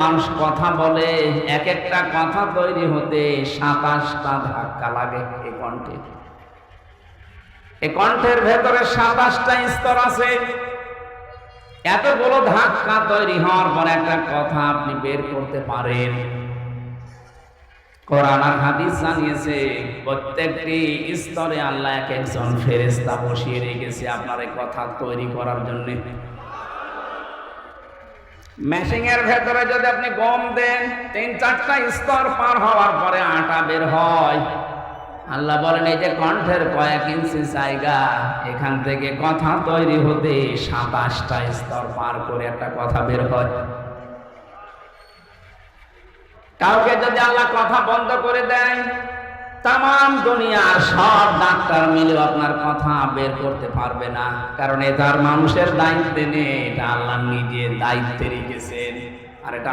মানুষ কথা বলে এক একটা কথা তৈরি হতে সাতাশটা ধাক্কা লাগে এই কণ্ঠে। এই কণ্ঠের ভেতরে সাতাশটা স্তর আছে। এতগুলো ধাক্কা তৈরি হওয়ার পর একটা কথা আপনি বের করতে পারেন। কোরআন আর হাদিস জানিয়েছে, প্রত্যেকটি স্তরে আল্লাহ এক একজন ফেরেস্তা বসিয়ে রেখেছে আপনার এই কথা তৈরি করার জন্য। মেশিং এর ভেতরে যদি আপনি গম দেন, তিন চারটা স্তর পার হওয়ার পরে আটা বের হয়। আল্লাহ বলেন, এই যে কণ্ঠের কয়েক ইঞ্চি জায়গা, এখান থেকে কথা তৈরি হতে সাতাশটা স্তর পার করে একটা কথা বের হয়। কাউকে যদি আল্লাহ কথা বন্ধ করে দেয় তাম দুনিয়ার সব ডাক্তার মিলে আপনার কথা বের করতে পারবে না। কারণ এটা আর মানুষের দায়িত্বে নেই, এটা আল্লাহ নিজের দায়িত্বে রেখেছেন। আর এটা